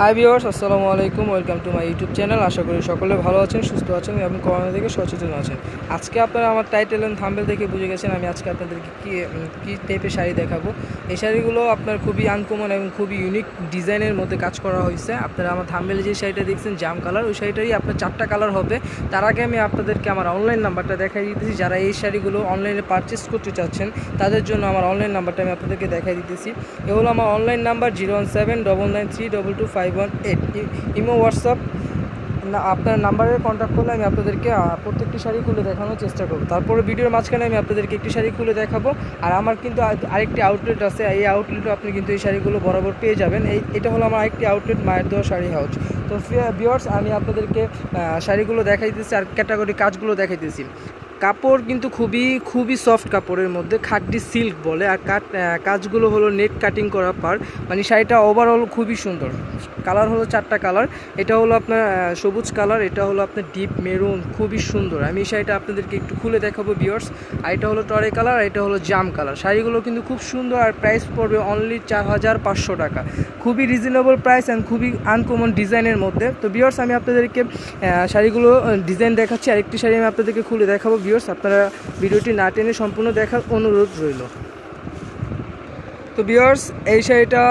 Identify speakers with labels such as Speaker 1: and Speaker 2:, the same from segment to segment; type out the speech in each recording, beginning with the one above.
Speaker 1: High viewers আসসালামু আলাইকুম welcome to my YouTube channel আশা করি সকলে ভালো আছেন, সুস্থ আছেন এবং করোনা থেকে সচেতন আছেন। আজকে আপনারা আমার টাইটেল অ্যান্ড থাম্বেল দেখে বুঝে গেছেন, আমি আজকে আপনাদেরকে কী কী টাইপের শাড়ি দেখাবো। এই শাড়িগুলো আপনার খুবই আনকমন এবং খুবই ইউনিক ডিজাইনের মধ্যে কাজ করা হয়েছে। আপনারা আমার থাম্বেলে যে শাড়িটা দেখছেন জাম কালার ওই শাড়িটারই আপনার চারটা কালার হবে। তার আগে আমি আপনাদেরকে আমার অনলাইন নাম্বারটা দেখাই দিতেছি। যারা এই শাড়িগুলো অনলাইনে পারচেস করতে চাচ্ছেন, তাদের জন্য আমার অনলাইন নাম্বারটা আমি আপনাদেরকে দেখাই দিতেছি। এ হলো আমার online number zero one seven double nine three double two five one eight imo WhatsApp না, আপনার নাম্বারে কন্ট্যাক্ট করলে আমি আপনাদেরকে প্রত্যেকটি শাড়ি খুলে দেখানোর চেষ্টা করব। তারপরে ভিডিওর মাঝখানে আমি আপনাদেরকে একটি শাড়ি খুলে দেখাবো। আর আমার কিন্তু আরেকটি আউটলেট আছে। এই আউটলেটও আপনি কিন্তু এই শাড়িগুলো বরাবর পেয়ে যাবেন। এই, এটা হলো আমার আরেকটি আউটলেট মায়ের দেওয়া শাড়ি হাউস তো বিয়ার্স আমি আপনাদেরকে শাড়িগুলো দেখাই দিতেছি আর ক্যাটাগরি কাজগুলো দেখাইতেছি। কাপড় কিন্তু খুবই খুবই সফট কাপড়ের মধ্যে খাটটি সিল্ক বলে। আর কাট কাজগুলো হলো নেট কাটিং করা পার মানে শাড়িটা ওভারঅল খুবই সুন্দর। কালার হলো চারটা কালার এটা হলো আপনার সবুজ কালার এটা হলো আপনার ডিপ মেরুন খুবই সুন্দর। আমি এই শাড়িটা আপনাদেরকে একটু খুলে দেখাবো বিয়ার্স আর এটা হলো টরে কালার আর এটা হলো জাম কালার শাড়িগুলো কিন্তু খুব সুন্দর, আর প্রাইস পড়বে অনলি চার হাজার পাঁচশো টাকা। খুবই রিজনেবল প্রাইস অ্যান্ড খুবই আনকমন ডিজাইনের মধ্যে। তো বিয়ার্স আমি আপনাদেরকে শাড়িগুলো ডিজাইন দেখাচ্ছি। আরেকটি শাড়ি আমি আপনাদেরকে খুলে দেখাবো বিয়ার্স আপনারা ভিডিওটি না টেনে সম্পূর্ণ দেখার অনুরোধ রইল। তো বিয়ার্স এই শাড়িটা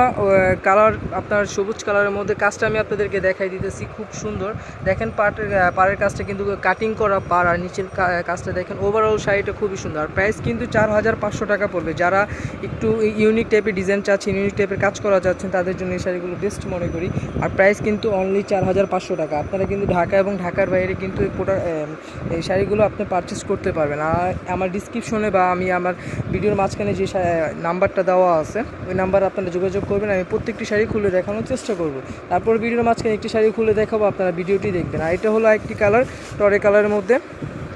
Speaker 1: কালার আপনার সবুজ কালারের মধ্যে কাজটা আমি আপনাদেরকে দেখাই দিতেছি, খুব সুন্দর। দেখেন পাটের পাড়ের কাজটা কিন্তু কাটিং করা পার আর নিচের কাজটা দেখেন ওভারঅল শাড়িটা খুবই সুন্দর। আর প্রাইস কিন্তু চার হাজার পাঁচশো টাকা পড়বে। যারা একটু ইউনিক টাইপের ডিজাইন চাচ্ছেন ইউনিক টাইপের কাজ করা চাচ্ছেন, তাদের জন্য এই শাড়িগুলো বেস্ট মনে করি। আর প্রাইস কিন্তু অনলি চার হাজার পাঁচশো টাকা। আপনারা কিন্তু ঢাকা এবং ঢাকার বাইরে কিন্তু এই প্রোডাক্ট এই শাড়িগুলো আপনি পারচেস করতে পারবেন। আর আমার ডিসক্রিপশনে বা আমি আমার ভিডিওর মাঝখানে যে নাম্বারটা দেওয়া আছে ওই নাম্বার আপনারা যোগাযোগ করবেন, আমি প্রত্যেকটি শাড়ি খুলে দেখানোর চেষ্টা করব। তারপর ভিডিওর মাঝখানে একটি শাড়ি খুলে দেখাবো, আপনারা ভিডিওটি দেখবেন। আর এটা হলো একটি কালার, টরে কালারের মধ্যে।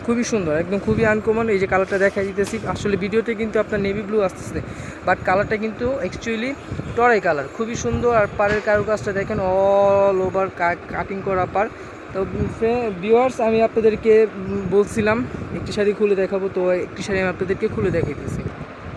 Speaker 1: খুবই সুন্দর, একদম খুবই আনকমন এই যে কালারটা দেখা দিতেছি। আসলে ভিডিওতে কিন্তু আপনার নেভি ব্লু আসতেছে বাট কালারটা কিন্তু অ্যাকচুয়ালি টরে কালার, খুবই সুন্দর। আর পাড়ের কারুকাজটা দেখেন অল ওভার কাটিং করা পার তো ভিউয়ার্স আমি আপনাদেরকে বলছিলাম, একটি শাড়ি খুলে দেখাবো, তো একটি শাড়ি আমি আপনাদেরকে খুলে দেখাইতেছি।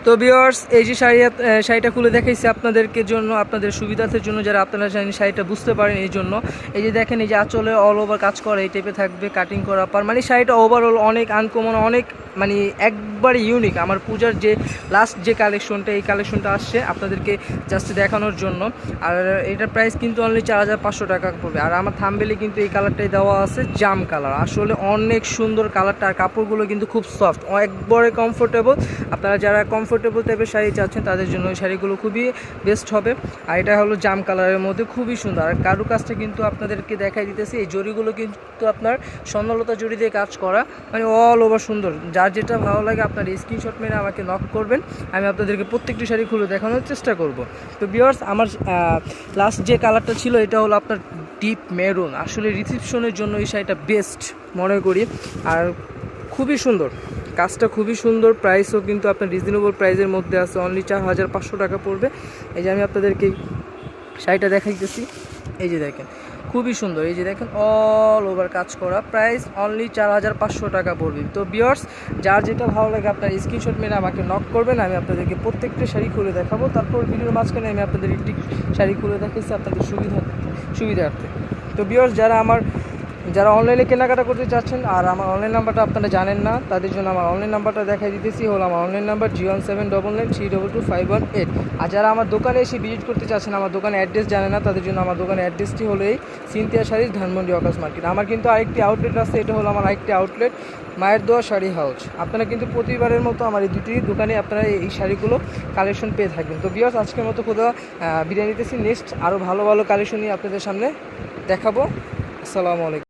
Speaker 1: তো ভিউয়ার্স এই যে শাড়ি শাড়িটা খুলে দেখাইছি আপনাদেরকে জন্য, আপনাদের সুবিধার্থের জন্য, যারা আপনারা জানেন শাড়িটা বুঝতে পারেন এই জন্য। এই যে দেখেন, এই যে আঁচলে অল ওভার কাজ করা, এই টাইপে থাকবে কাটিং করা, পার মানে শাড়িটা ওভারঅল অনেক আনকমন অনেক মানে একবারে ইউনিক আমার পূজার যে লাস্ট যে কালেকশনটা এই কালেকশনটা আসছে আপনাদেরকে জাস্ট দেখানোর জন্য। আর এটার প্রাইস কিন্তু অনলি চার হাজার পাঁচশো টাকা পড়বে। আর আমার থামবেলে কিন্তু এই কালারটাই দেওয়া আছে, জাম কালার আসলে অনেক সুন্দর কালারটা আর কাপড়গুলো কিন্তু খুব সফট একবারে কমফোর্টেবল আপনারা যারা কমফোর্টেবল টাইপের শাড়ি চাচ্ছেন, তাদের জন্য ওই শাড়িগুলো খুবই বেস্ট হবে। আর এটা হলো জাম কালারের মধ্যে খুবই সুন্দর। আর কারু কাজটা কিন্তু আপনাদেরকে দেখাই দিতেছি, এই জরিগুলো কিন্তু আপনার স্বর্ণলতা জড়ি দিয়ে কাজ করা মানে অল ওভার সুন্দর। যার যেটা ভালো লাগে আপনার স্ক্রিনশট মেরে আমাকে নক করবেন, আমি আপনাদেরকে প্রত্যেকটি শাড়ি খুলে দেখানোর চেষ্টা করব। তো বিয়ার্স আমার লাস্ট যে কালারটা ছিল, এটা হলো আপনার ডিপ মেরুন আসলে রিসিপশনের জন্য এই শাড়িটা বেস্ট মনে করি। আর খুবই সুন্দর। কাজটা খুবই সুন্দর প্রাইসও কিন্তু আপনার রিজনেবল প্রাইসের মধ্যে আছে। অনলি চার হাজার পাঁচশো টাকা পড়বে। এই যে আমি আপনাদেরকে শাড়িটা দেখাইতেছি। এই যে দেখেন, খুবই সুন্দর। এই যে দেখেন অল ওভার কাজ করা। প্রাইস অনলি চার হাজার পাঁচশো টাকা পড়বে। তো বিয়ার্স যার যেটা ভালো লাগে আপনার স্ক্রিনশট মেরে আমাকে নক করবেন। আমি আপনাদেরকে প্রত্যেকটা শাড়ি খুলে দেখাবো। তারপর ভিডিওর মাঝখানে আমি আপনাদের একটি শাড়ি খুলে দেখাচ্ছি আপনাদের সুবিধা সুবিধার্থে। তো বিয়ার্স যারা আমার যারা অনলাইনে কেনাকাটা করতে চাচ্ছেন, আর আমার অনলাইন নাম্বারটা আপনারা জানেন না, তাদের জন্য আমার অনলাইন নাম্বারটা দেখাই দিতেছি, হলো আমার অনলাইন নাম্বার জি one seven double nine three double two five one eight আর যারা আমার দোকানে এসে ভিজিট করতে চাচ্ছেন, আমার দোকানে অ্যাড্রেস জানে না, তাদের জন্য আমার দোকানের অ্যাড্রেসটি হলো এই সিনথিয়া শাড়ির ধানমন্ডি অকাশ মার্কেট। আমার কিন্তু আরেকটি আউটলেট আছে, এটা হলো আমার আরেকটি আউটলেট মায়ের দোয়া শাড়ি হাউস আপনারা কিন্তু প্রতিবারের মতো আমার এই দুটি দোকানে আপনারা এই শাড়িগুলো কালেকশন পেয়ে থাকবেন। তো বিয়াস আজকের মতো কোথাও বিরিয়ানি নিতেছি। নেক্সট আরও ভালো ভালো কালেকশন নিয়ে আপনাদের সামনে দেখাবো। আসসালামু আলাইকুম।